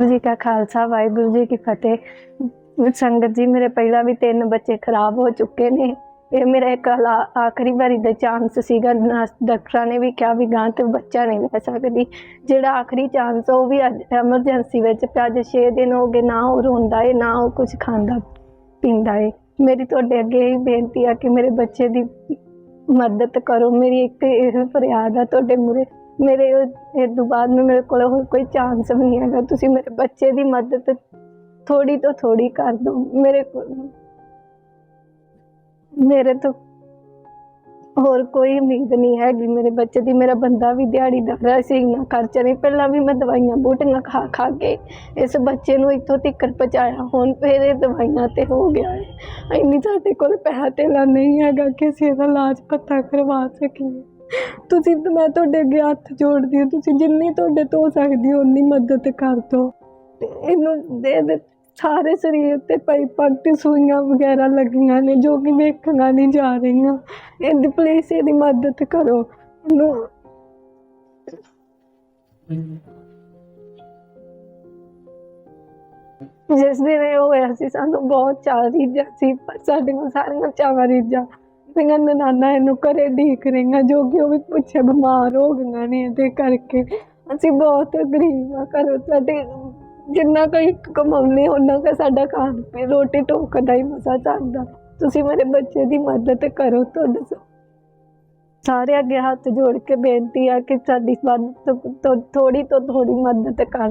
ਜੀ ਕਾ ਖਾਲਸਾ, ਵਾਹਿਗੁਰੂ ਜੀ ਕੀ ਫਤਿਹ। ਸੰਗਤ ਜੀ, ਮੇਰੇ ਪਹਿਲਾਂ ਵੀ ਤਿੰਨ ਬੱਚੇ ਖਰਾਬ ਹੋ ਚੁੱਕੇ ਨੇ। ਇਹ ਮੇਰਾ ਇੱਕ ਆਖਰੀ ਵਾਰੀ ਦਾ ਚਾਂਸ ਸੀਗਾ। ਨਰਸ ਡਾਕਟਰਾਂ ਨੇ ਵੀ ਕਿਹਾ ਵੀ ਗਾਂ ਤੇ ਬੱਚਾ ਨਹੀਂ ਲੈ ਸਕਦੀ। ਜਿਹੜਾ ਆਖਰੀ ਚਾਂਸ ਉਹ ਵੀ ਅੱਜ ਐਮਰਜੈਂਸੀ ਵਿੱਚ ਪਿਆ। ਅੱਜ 6 ਦਿਨ ਹੋ ਗਏ, ਨਾ ਉਹ ਰੋਂਦਾ ਏ, ਨਾ ਉਹ ਕੁਝ ਖਾਂਦਾ, ਪੀਂਦਾ ਏ। ਮੇਰੀ ਤੁਹਾਡੇ ਅੱਗੇ ਇਹ ਬੇਨਤੀ ਆ ਕਿ ਮੇਰੇ ਬੱਚੇ ਦੀ ਮਦਦ ਕਰੋ, ਮੇਰੀ ਇੱਕ ਇਹ ਫਰਿਆਦ ਆ ਤੁਹਾਡੇ ਮੂਹਰੇ। ਮੇਰੇ ਇਹ ਤੋਂ ਬਾਅਦ ਮੈਂ ਮੇਰੇ ਕੋਲ ਹੋਰ ਕੋਈ ਚਾਂਸ ਵੀ ਨਹੀਂ ਹੈਗਾ। ਤੁਸੀਂ ਮੇਰੇ ਬੱਚੇ ਦੀ ਮਦਦ ਥੋੜੀ ਤੋਂ ਥੋੜੀ ਕਰ ਦਿਓ। ਮੇਰੇ ਕੋਲ ਮੇਰੇ ਤੋਂ ਹੋਰ ਕੋਈ ਉਮੀਦ ਨਹੀਂ ਹੈਗੀ। ਮੇਰੇ ਬੱਚੇ ਦੀ, ਮੇਰਾ ਬੰਦਾ ਵੀ ਦਿਹਾੜੀਦਾਰ ਹੈ ਸੀ ਇੰਨਾ ਖਰਚਾ ਨਹੀਂ। ਪਹਿਲਾਂ ਵੀ ਮੈਂ ਦਵਾਈਆਂ ਬੂਟੀਆਂ ਖਾ ਖਾ ਕੇ ਇਸ ਬੱਚੇ ਨੂੰ ਇੱਥੋਂ ਤੱਕ ਪਹੁੰਚਾਇਆ। ਹੁਣ ਫਿਰ ਇਹ ਦਵਾਈਆਂ ਤੇ ਹੋ ਗਿਆ ਹੈ। ਇੰਨੀ ਸਾਡੇ ਕੋਲ ਪੈਸਾ ਧੇਲਾ ਨਹੀਂ ਹੈਗਾ ਕਿ ਅਸੀਂ ਇਹਦਾ ਇਲਾਜ ਪੱਤਾ ਕਰਵਾ ਸਕੀਏ। ਤੁਸੀਂ ਮੈਂ ਤੁਹਾਡੇ ਅੱਗੇ ਹੱਥ ਜੋੜਦੀ ਹਾਂ, ਤੁਸੀਂ ਜਿੰਨੀ ਤੁਹਾਡੇ ਤੋਂ ਹੋ ਸਕਦੀ ਹੈ ਉਨੀ ਮਦਦ ਕਰ ਦਿਓ। ਤੇ ਇਹਨੂੰ ਦੇ ਦੇ, ਸਾਰੇ ਸਰੀਰ ਤੇ ਪਾਈਪਾਂ ਤੇ ਸੂਈਆਂ ਵਗੈਰਾ ਲੱਗੀਆਂ ਨੇ, ਜੋ ਕਿ ਵੇਖੀਆਂ ਨਹੀਂ ਜਾ ਰਹੀਆਂ। ਇਹਦੀ ਪਲੀਜ਼ ਇਹਦੀ ਮਦਦ ਕਰੋ। ਇਹਨੂੰ ਜਿਸ ਦਿਨ ਇਹ ਹੋਇਆ ਸੀ, ਸਾਨੂੰ ਬਹੁਤ ਚਾਅ ਰੀਝਾਂ ਸੀ, ਪਰ ਸਾਡੀਆਂ ਸਾਰੀਆਂ ਚਾਵਾਂ ਰੀਝਾਂ ਮੇਰੀਆਂ ਨਨਾਨਾ ਇਹਨੂੰ ਘਰੇ ਢੀਕ ਰਹੀਆਂ, ਜੋ ਕਿ ਉਹ ਵੀ ਪਿੱਛੇ ਬਿਮਾਰ ਹੋ ਗਈਆਂ ਨੇ ਇਹਦੇ ਕਰਕੇ। ਅਸੀਂ ਬਹੁਤ ਗਰੀਬ ਆ ਘਰ, ਸਾਡੇ ਜਿੰਨਾ ਕੋਈ ਕਮਾਉਂਦੇ ਉਹਨਾਂ ਦਾ ਸਾਡਾ ਖਾਣ ਪੀ ਰੋਟੀ ਟੋਕ ਦਾ ਹੀ ਮਸਾ ਚੱਲਦਾ। ਤੁਸੀਂ ਮੇਰੇ ਬੱਚੇ ਦੀ ਮਦਦ ਕਰੋ, ਤੁਹਾਡੇ ਸਾਰੇ ਅੱਗੇ ਹੱਥ ਜੋੜ ਕੇ ਬੇਨਤੀ ਆ ਕਿ ਸਾਡੀ ਵੱਧ ਤੋਂ ਥੋੜੀ ਤੋਂ ਥੋੜੀ ਮਦਦ ਕਰ